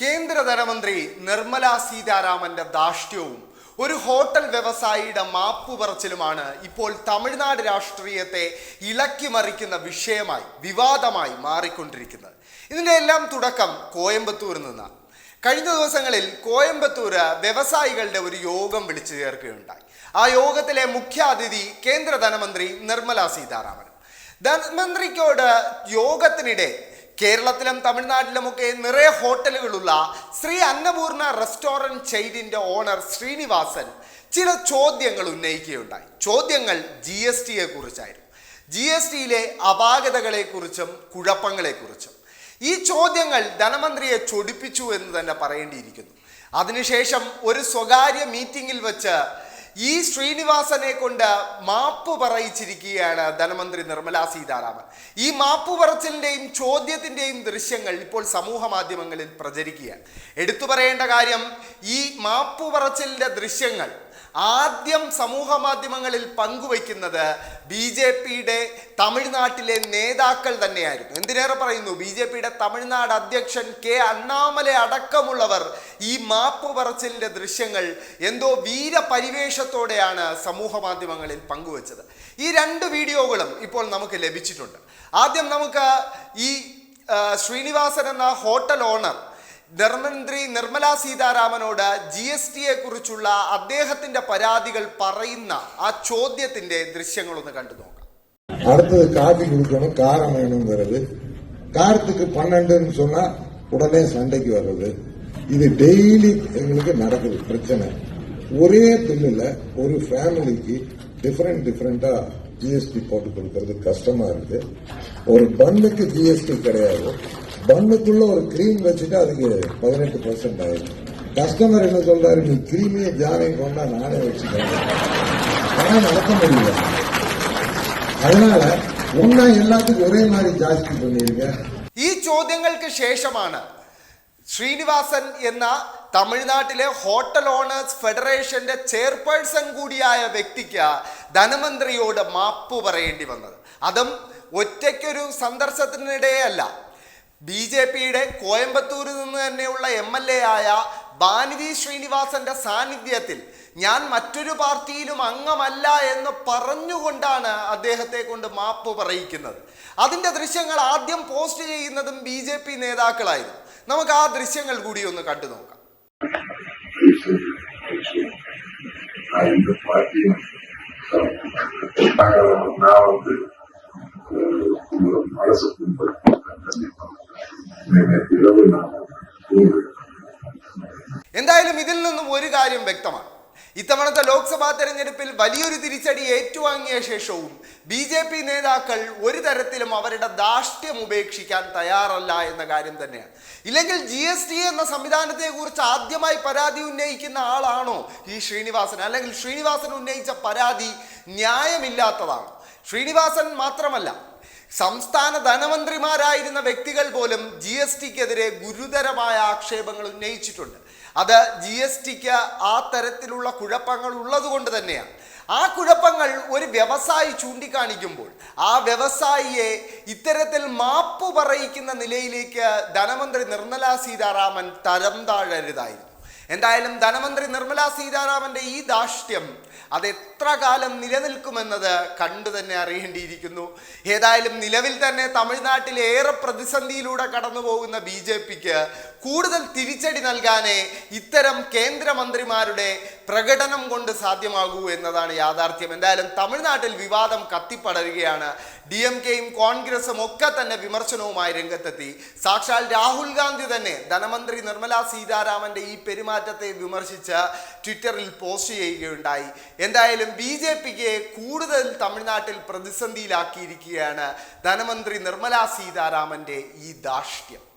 കേന്ദ്ര ധനമന്ത്രി നിർമ്മല സീതാരാമന്റെ ധാർഷ്ട്യവും ഒരു ഹോട്ടൽ വ്യവസായിയുടെ മാപ്പ് പറച്ചിലുമാണ് ഇപ്പോൾ തമിഴ്നാട് രാഷ്ട്രീയത്തെ ഇളക്കി മറിക്കുന്ന വിഷയമായി വിവാദമായി മാറിക്കൊണ്ടിരിക്കുന്നത്. ഇതിന്റെ എല്ലാം തുടക്കം കോയമ്പത്തൂരിൽ നിന്നാണ്. കഴിഞ്ഞ ദിവസങ്ങളിൽ കോയമ്പത്തൂര് വ്യവസായികളുടെ ഒരു യോഗം വിളിച്ചു ചേർക്കുകയുണ്ടായി. ആ യോഗത്തിലെ മുഖ്യാതിഥി കേന്ദ്ര ധനമന്ത്രി നിർമ്മല സീതാരാമൻ. ധനമന്ത്രിക്കോട് യോഗത്തിനിടെ കേരളത്തിലും തമിഴ്നാട്ടിലുമൊക്കെ നിറയെ ഹോട്ടലുകളുള്ള ശ്രീ അന്നപൂർണ റെസ്റ്റോറന്റ് ചെയ്തിന്റെ ഓണർ ശ്രീനിവാസൻ ചില ചോദ്യങ്ങൾ ഉന്നയിക്കുകയുണ്ടായി. ചോദ്യങ്ങൾ ജി എസ് ടിയെ കുറിച്ചായിരുന്നു. ജി എസ് ടിയിലെ അപാകതകളെക്കുറിച്ചും കുഴപ്പങ്ങളെക്കുറിച്ചും ഈ ചോദ്യങ്ങൾ ധനമന്ത്രിയെ ചൊടിപ്പിച്ചു എന്ന് തന്നെ പറയേണ്ടിയിരിക്കുന്നു. അതിനുശേഷം ഒരു സ്വകാര്യ മീറ്റിംഗിൽ വെച്ച് ഈ ശ്രീനിവാസനെ കൊണ്ട് മാപ്പ് പറയിച്ചിരിക്കുകയാണ് ധനമന്ത്രി നിർമ്മല സീതാരാമൻ. ഈ മാപ്പ് പറച്ചിലിന്റെയും ചോദ്യത്തിന്റെയും ദൃശ്യങ്ങൾ ഇപ്പോൾ സമൂഹ മാധ്യമങ്ങളിൽ പ്രചരിക്കുകയാണ്. എടുത്തു പറയേണ്ട കാര്യം ഈ മാപ്പ് പറച്ചിലിന്റെ ദൃശ്യങ്ങൾ ആദ്യം സമൂഹ മാധ്യമങ്ങളിൽ പങ്കുവയ്ക്കുന്നത് ബി ജെ പിയുടെ തമിഴ്നാട്ടിലെ നേതാക്കൾ തന്നെയായിരുന്നു. എന്തിനേറെ പറയുന്നു? ബി ജെ പിയുടെ തമിഴ്നാട് അധ്യക്ഷൻ കെ അണ്ണാമല അടക്കമുള്ളവർ ഈ മാപ്പ് പറച്ചിലിന്റെ ദൃശ്യങ്ങൾ എന്തോ വീരപരിവേഷത്തോടെയാണ് സമൂഹ മാധ്യമങ്ങളിൽ പങ്കുവച്ചത്. ഈ രണ്ട് വീഡിയോകളും ഇപ്പോൾ നമുക്ക് ലഭിച്ചിട്ടുണ്ട്. ആദ്യം നമുക്ക് ഈ ശ്രീനിവാസൻ എന്ന ഹോട്ടൽ ഓണർ ധർമ്മന്ത്രി നിർമ്മല സീതാരാമനോട് ജി എസ് ടിയെ കുറിച്ചുള്ള അദ്ദേഹത്തിന്റെ പരാതികൾ പറയുന്ന ആ ചോദ്യത്തിന്റെ ദൃശ്യങ്ങളൊന്ന് കണ്ടു നോക്കാം அடுத்தது காஃபி குடிக்கணும் காரம் வேணுங்கிறது காரத்துக்கு பன்னெண்டுன்னு சொன்னா உடனே சண்டைக்கு வர்றது இது டெய்லி எங்களுக்கு நடக்குது பிரச்சனை ஒரே பில்லுல ஒரு ஃபேமிலிக்கு டிஃபரெண்ட் டிஃபரெண்டா ஜிஎஸ்டி போட்டு கொடுக்கறது கஷ்டமா இருக்கு ஒரு பன்னுக்கு ஜிஎஸ்டி கிடையாது பன்னுக்குள்ள ஒரு கிரீம் வச்சுட்டு அதுக்கு பதினெட்டு பர்சன்ட் ஆயிடும் கஸ்டமர் என்ன சொல்றாரு நீ கிரீமியை ஜாமையும் கொண்டா நானே வச்சுக்கிறேன் ஆனா நடக்க முடியல அதனால ஒன்னா எல்லாத்துக்கும் ஒரே மாதிரி ஜாஸ்தி பண்ணிருங்க ഈ ചോദ്യങ്ങൾക്ക് ശേഷമാണ് ശ്രീനിവാസൻ എന്ന തമിഴ്നാട്ടിലെ ഹോട്ടൽ ഓണേഴ്സ് ഫെഡറേഷന്റെ ചെയർപേഴ്സൺ കൂടിയായ വ്യക്തിക്ക് ധനമന്ത്രിയോട് മാപ്പ് പറയേണ്ടി വന്നത് അതും ഒറ്റയ്ക്കൊരു സന്ദർശനത്തിനിടെയല്ല ബി ജെ പിയുടെ കോയമ്പത്തൂരിൽ നിന്ന് തന്നെയുള്ള എം എൽ എ ആയ ബാനവി ശ്രീനിവാസന്റെ സാന്നിധ്യത്തിൽ ഞാൻ മറ്റൊരു പാർട്ടിയിലും അംഗമല്ല എന്ന് പറഞ്ഞുകൊണ്ടാണ് അദ്ദേഹത്തെ കൊണ്ട് മാപ്പ് പറയിക്കുന്നത് അതിന്റെ ദൃശ്യങ്ങൾ ആദ്യം പോസ്റ്റ് ചെയ്യുന്നതും ബി ജെ പി നേതാക്കളായിരുന്നു നമുക്ക് ആ ദൃശ്യങ്ങൾ കൂടി ഒന്ന് കണ്ടു നോക്കാം நான் இந்த பார்ட்டியும் நான் வந்து அஹ், എന്തായാലും ഇതിൽ നിന്നും ഒരു കാര്യം വ്യക്തമാണ്. ഇത്തവണത്തെ ലോക്സഭാ തെരഞ്ഞെടുപ്പിൽ വലിയൊരു തിരിച്ചടി ഏറ്റുവാങ്ങിയ ശേഷവും ബി ജെ പി നേതാക്കൾ ഒരു തരത്തിലും അവരുടെ ധാർഷ്ട്യം ഉപേക്ഷിക്കാൻ തയ്യാറല്ല എന്ന കാര്യം തന്നെയാണ്. ഇല്ലെങ്കിൽ ജി എസ് ടി എന്ന സംവിധാനത്തെക്കുറിച്ച് ആദ്യമായി പരാതി ഉന്നയിക്കുന്ന ആളാണോ ഈ ശ്രീനിവാസൻ? അല്ലെങ്കിൽ ശ്രീനിവാസൻ ഉന്നയിച്ച പരാതി ന്യായമില്ലാത്തതാണ്? ശ്രീനിവാസൻ മാത്രമല്ല സംസ്ഥാന ധനമന്ത്രിമാരായിരുന്ന വ്യക്തികൾ പോലും ജി എസ് ടിക്കെതിരെ ഗുരുതരമായ ആക്ഷേപങ്ങൾ ഉന്നയിച്ചിട്ടുണ്ട്. അത് ജി എസ് ടിക്ക് ആ തരത്തിലുള്ള കുഴപ്പങ്ങൾ ഉള്ളത് കൊണ്ട് തന്നെയാണ്. ആ കുഴപ്പങ്ങൾ ഒരു വ്യവസായി ചൂണ്ടിക്കാണിക്കുമ്പോൾ ആ വ്യവസായിയെ ഇത്തരത്തിൽ മാപ്പ് പറയിക്കുന്ന നിലയിലേക്ക് ധനമന്ത്രി നിർമ്മലാ സീതാരാമൻ തരം താഴരുതായിരുന്നു. എന്തായാലും ധനമന്ത്രി നിർമ്മല സീതാരാമന്റെ ഈ ദാഷ്ട്യം അത് എത്ര കാലം നിലനിൽക്കുമെന്നത് കണ്ടു തന്നെ അറിയേണ്ടിയിരിക്കുന്നു. ഏതായാലും നിലവിൽ തന്നെ തമിഴ്നാട്ടിൽ ഏറെ പ്രതിസന്ധിയിലൂടെ കടന്നു പോകുന്ന ബി ജെ പിക്ക് കൂടുതൽ തിരിച്ചടി നൽകാനേ ഇത്തരം കേന്ദ്രമന്ത്രിമാരുടെ പ്രകടനം കൊണ്ട് സാധ്യമാകൂ എന്നതാണ് യാഥാർത്ഥ്യം. എന്തായാലും തമിഴ്നാട്ടിൽ വിവാദം കത്തിപ്പടരുകയാണ്. ഡി എം കെയും കോൺഗ്രസും ഒക്കെ തന്നെ വിമർശനവുമായി രംഗത്തെത്തി. സാക്ഷാൽ രാഹുൽ ഗാന്ധി തന്നെ ധനമന്ത്രി നിർമ്മല സീതാരാമന്റെ ഈ പെരുമാറ്റത്തെ വിമർശിച്ച് ട്വിറ്ററിൽ പോസ്റ്റ് ചെയ്യുകയുണ്ടായി. എന്തായാലും ബി ജെ പിക്ക് കൂടുതൽ തമിഴ്നാട്ടിൽ പ്രതിസന്ധിയിലാക്കിയിരിക്കുകയാണ് ധനമന്ത്രി നിർമ്മലാ സീതാരാമന്റെ ഈ ധാർഷ്ട്യം.